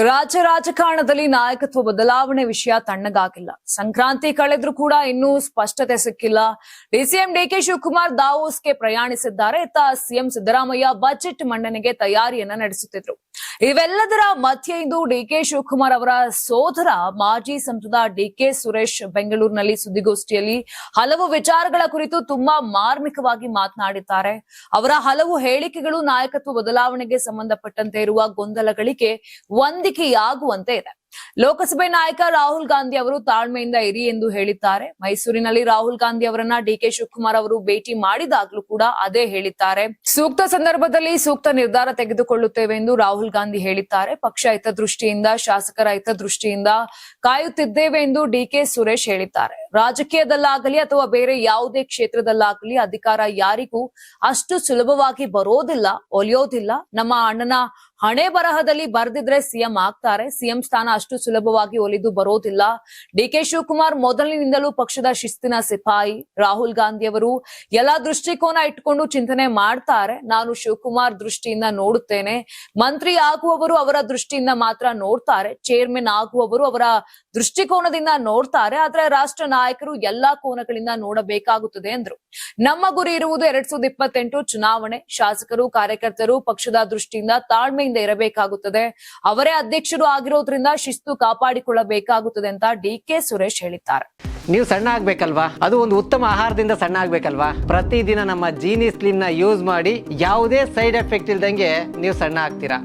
ರಾಜ್ಯ ರಾಜಕಾರಣದಲ್ಲಿ ನಾಯಕತ್ವ ಬದಲಾವಣೆ ವಿಷಯ ತಣ್ಣಗಾಗಿಲ್ಲ. ಸಂಕ್ರಾಂತಿ ಕಳೆದ್ರೂ ಕೂಡ ಇನ್ನೂ ಸ್ಪಷ್ಟತೆ ಸಿಕ್ಕಿಲ್ಲ. ಡಿಸಿಎಂ ಡಿಕೆ ಶಿವಕುಮಾರ್ ದಾವೋಸ್ಗೆ ಪ್ರಯಾಣಿಸಿದ್ದಾರೆ. ಇತ್ತ ಸಿಎಂ ಸಿದ್ದರಾಮಯ್ಯ ಬಜೆಟ್ ಮಂಡನೆಗೆ ತಯಾರಿಯನ್ನ ನಡೆಸುತ್ತಿದ್ರು. ಇವೆಲ್ಲದರ ಮಧ್ಯೆ ಇಂದು ಡಿಕೆ ಶಿವಕುಮಾರ್ ಅವರ ಸೋದರ ಮಾಜಿ ಸಂಸದ ಡಿಕೆ ಸುರೇಶ್ ಬೆಂಗಳೂರಿನಲ್ಲಿ ಸುದ್ದಿಗೋಷ್ಠಿಯಲ್ಲಿ ಹಲವು ವಿಚಾರಗಳ ಕುರಿತು ತುಂಬಾ ಮಾರ್ಮಿಕವಾಗಿ ಮಾತನಾಡಿದ್ದಾರೆ. ಅವರ ಹಲವು ಹೇಳಿಕೆಗಳು ನಾಯಕತ್ವ ಬದಲಾವಣೆಗೆ ಸಂಬಂಧಪಟ್ಟಂತೆ ಇರುವ ಗೊಂದಲಗಳಿಗೆ ಹೊಂದಿಕೆಯಾಗುವಂತೆ ಇದೆ. ಲೋಕಸಭೆ ನಾಯಕ ರಾಹುಲ್ ಗಾಂಧಿ ಅವರು ತಾಳ್ಮೆಯಿಂದ ಇರಿ ಎಂದು ಹೇಳಿದ್ದಾರೆ. ಮೈಸೂರಿನಲ್ಲಿ ರಾಹುಲ್ ಗಾಂಧಿ ಅವರನ್ನ ಡಿಕೆ ಶಿವಕುಮಾರ್ ಅವರು ಭೇಟಿ ಮಾಡಿದಾಗಲೂ ಕೂಡ ಅದೇ ಹೇಳಿದ್ದಾರೆ. ಸೂಕ್ತ ಸಂದರ್ಭದಲ್ಲಿ ಸೂಕ್ತ ನಿರ್ಧಾರ ತೆಗೆದುಕೊಳ್ಳುತ್ತೇವೆ ಎಂದು ರಾಹುಲ್ ಗಾಂಧಿ ಹೇಳಿದ್ದಾರೆ. ಪಕ್ಷ ಹಿತದೃಷ್ಟಿಯಿಂದ, ಶಾಸಕರ ಹಿತದೃಷ್ಟಿಯಿಂದ ಕಾಯುತ್ತಿದ್ದೇವೆ ಎಂದು ಡಿಕೆ ಸುರೇಶ್ ಹೇಳಿದ್ದಾರೆ. ರಾಜಕೀಯದಲ್ಲಾಗಲಿ ಅಥವಾ ಬೇರೆ ಯಾವುದೇ ಕ್ಷೇತ್ರದಲ್ಲಾಗಲಿ ಅಧಿಕಾರ ಯಾರಿಗೂ ಅಷ್ಟು ಸುಲಭವಾಗಿ ಬರೋದಿಲ್ಲ, ಒಲಿಯೋದಿಲ್ಲ. ನಮ್ಮ ಅಣ್ಣನ ಹಣೆ ಬರಹದಲ್ಲಿ ಬರೆದಿದ್ರೆ ಸಿಎಂ ಆಗ್ತಾರೆ. ಸಿಎಂ ಸ್ಥಾನ ಅಷ್ಟು ಸುಲಭವಾಗಿ ಒಲಿದು ಬರೋದಿಲ್ಲ. ಡಿ ಕೆ ಶಿವಕುಮಾರ್ ಮೊದಲಿನಿಂದಲೂ ಪಕ್ಷದ ಶಿಸ್ತಿನ ಸಿಪಾಯಿ. ರಾಹುಲ್ ಗಾಂಧಿ ಅವರು ಎಲ್ಲಾ ದೃಷ್ಟಿಕೋನ ಇಟ್ಕೊಂಡು ಚಿಂತನೆ ಮಾಡ್ತಾರೆ. ನಾನು ಶಿವಕುಮಾರ್ ದೃಷ್ಟಿಯಿಂದ ನೋಡುತ್ತೇನೆ. ಮಂತ್ರಿ ಆಗುವವರು ಅವರ ದೃಷ್ಟಿಯಿಂದ ಮಾತ್ರ ನೋಡ್ತಾರೆ. ಚೇರ್ಮನ್ ಆಗುವವರು ಅವರ ದೃಷ್ಟಿಕೋನದಿಂದ ನೋಡ್ತಾರೆ, ಆದ್ರೆ ರಾಷ್ಟ್ರ ನಾಯಕರು ಎಲ್ಲಾ ಕೋನಗಳಿಂದ ನೋಡಬೇಕಾಗುತ್ತದೆ ಎಂದ್ರು. ನಮ್ಮ ಗುರಿ ಇರುವುದು ಎರಡ್ ಸಾವಿರದ ಇಪ್ಪತ್ತೆಂಟು ಚುನಾವಣೆ. ಶಾಸಕರು, ಕಾರ್ಯಕರ್ತರು ಪಕ್ಷದ ದೃಷ್ಟಿಯಿಂದ ತಾಳ್ಮೆಯಿಂದ ಇರಬೇಕಾಗುತ್ತದೆ. ಅವರೇ ಅಧ್ಯಕ್ಷರು ಆಗಿರೋದ್ರಿಂದ ಶಿಸ್ತು ಕಾಪಾಡಿಕೊಳ್ಳಬೇಕಾಗುತ್ತದೆ ಅಂತ ಡಿ ಕೆ ಸುರೇಶ್ ಹೇಳಿದ್ದಾರೆ. ನೀವು ಸಣ್ಣ ಆಗ್ಬೇಕಲ್ವಾ? ಅದು ಒಂದು ಉತ್ತಮ ಆಹಾರದಿಂದ ಸಣ್ಣ ಆಗ್ಬೇಕಲ್ವಾ? ಪ್ರತಿದಿನ ನಮ್ಮ ಜೀನಿ ಸ್ಲಿಮ್ನ ಯೂಸ್ ಮಾಡಿ ಯಾವುದೇ ಸೈಡ್ ಎಫೆಕ್ಟ್ ಇಲ್ದಂಗೆ ನೀವು ಸಣ್ಣ ಆಗ್ತೀರಾ?